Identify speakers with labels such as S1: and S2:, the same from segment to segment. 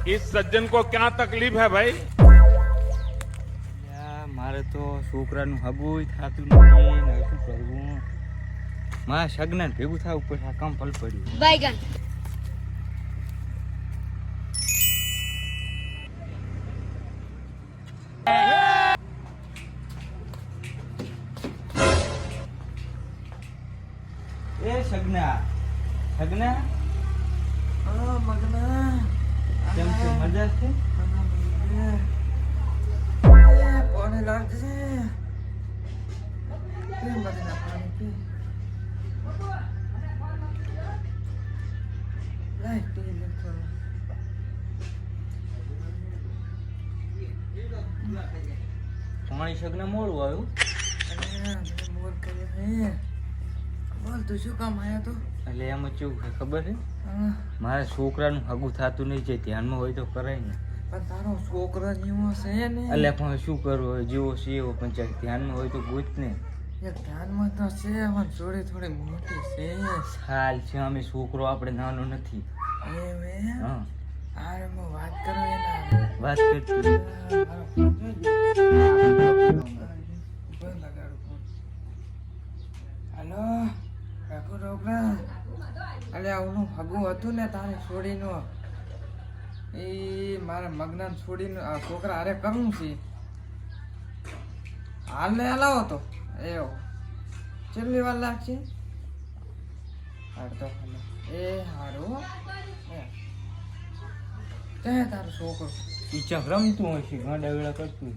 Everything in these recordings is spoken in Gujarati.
S1: सज्जन को क्या तकलीफ है भाई
S2: યા, મારે તો છોકરાનું હગુય થતું નથી ને હવે શું કરવું મારા સગનાને ભેગું થવું ઉપર આ કામ પલ પડ્યું
S3: बैगन
S2: એ સગના સગના
S4: આ મગના
S2: કેમ મજા છે?
S4: પાણી લાગશે પી મગના પાણી લાય પી
S2: તમારી સગના મોડું આવ્યું?
S4: મોડ કર્યો હે બોલ તું શું કામ આયા તો?
S2: એટલે એમાં કેવું છે ખબર છે?
S4: હા,
S2: મારા છોકરાનું હગું થતું નહીં છે ધ્યાનમાં હોય તો કરાય ને.
S4: પણ તારો છોકરો જેવો છે ને.
S2: એટલે પણ શું કરવું જેવો છે એવો પણ ચાલ ધ્યાનમાં હોય તો ગોત ને.
S4: ધ્યાનમાં તો છે પણ જોડે થોડી મોટી છે.
S2: હાલ છે અમે છોકરો આપણે નાનો નથી.
S4: એમ?
S2: હા.
S4: હું વાત કરું એના
S2: વાત કરતી
S4: હલો? છોકરા. અલ્યા ઓલું હગું હતું ને તારે છોડીનું. એ મારા મગના છોડીનું. આ છોકરા હારે કરવું છે. હાલ ને હલાવો તો. એવો. કેટલી વાર લાગશે? કલાક એ હારું. એ. તારો છોકરો?
S2: ઈચ્છા રમતું હોય છે ગાંડા વેળા કરતું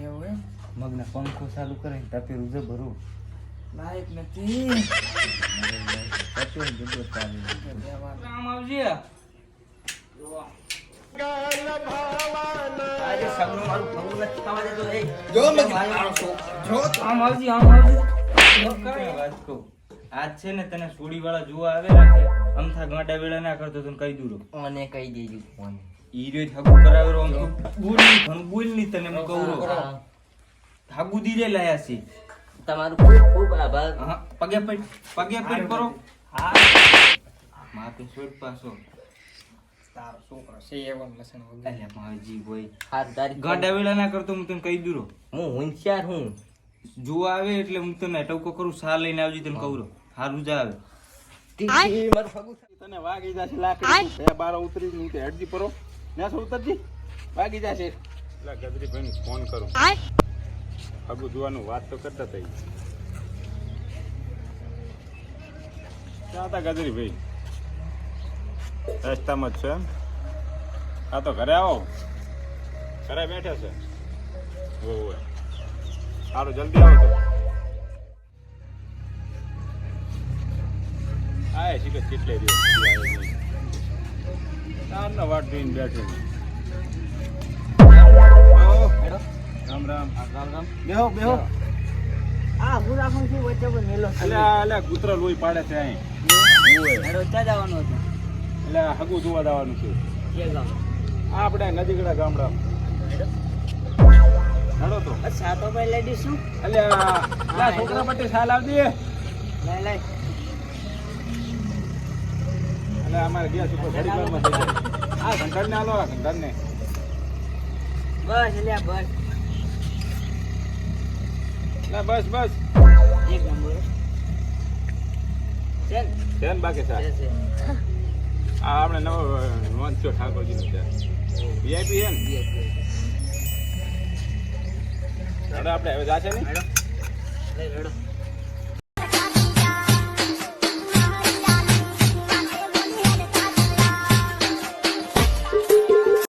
S4: એવું એમ?
S2: મગના પંખો ચાલુ કરે ને તપેરું જબરું
S4: લાયક નથી.
S2: આવજે આજે છે ને તને સુડી વાળા જોવા આવેલા છે અમથા ગાંડા વેળા ના કરતો તને કહી દઉં
S4: મને કહી દેજો ફોન
S2: ઈરે ઠગુ કરાવેલો આમ બોલ ઘણું બોલ નહીં તને મેં કહું. હાગુ દીરે લાયા છે
S4: તમારું ખૂબ ખૂબ આભાર
S2: પગે પડ પગે પડ કરો માપે છોડ પાછો
S4: તારો છોકરો છે એવો લસણ વગર
S2: અલ્યા માજી વેળા ના કરતો હું તને કહી દઉં
S4: હું હોશિયાર હું
S2: જોવા આવે એટલે હું તને ટવકો કરું. સા લઈને આવજી તને કહું હારું જ આવે
S4: ફગું
S1: તને વાગી જશે લાકડી બે બારો ઉતરી હું તે હેડજી પરો ને સૌ ઉતરજી વાગી જશે એટલે ગદરી ભાઈ ફોન કરું અગુ જોવાનું વાત તો કરતા થઈ. હતા ગજરી ભાઈ. રસ્તામાં જ છે. એમ? આ તો ઘરે આવો. ઘરે બેઠે છે. ઓવે સારું જલ્દી આવો તો. આય શીખે કેટલે રહ્યો? તારના વાટ જોઈને બેઠો. રામ રામ. રામ રામ. બેહો બેહો.
S4: આ ફોન શું વચ્ચે પર મેલો
S1: અલ્યા અલ્યા કૂતરો લોહી પાડે છે અહીં. ઓવે.
S4: હેડો ચા જવાનું હતું.
S1: અલ્યા હગું જોવા જવાનું છે.
S4: કે ગામ?
S1: આપણે નજીકડા ગામડા. હેડો. તો.
S4: અચ્છા તો ભાઈ લઈ શું
S1: એટલે છોકરા પટ્ટી સાલ આવતી
S4: લઈ લઈ.
S1: અલ્યા અમારે ગયા ઉપર ઘડી વારમાં થઈ જાય આ ઘંટાડ ને આલો આ ઘંટાડ ને
S4: બસ લ્યા બસ.
S1: અલ્યા બસ બસ.
S4: એક નંબર.
S1: સેન. સેન બાકી સાહેબ આ આપણે નવો છો ઠાકોરજીનો છે. વીઆઈપી છે ને?
S4: છે.
S1: આપણે હવે જાશે ને
S4: રડો. હેડો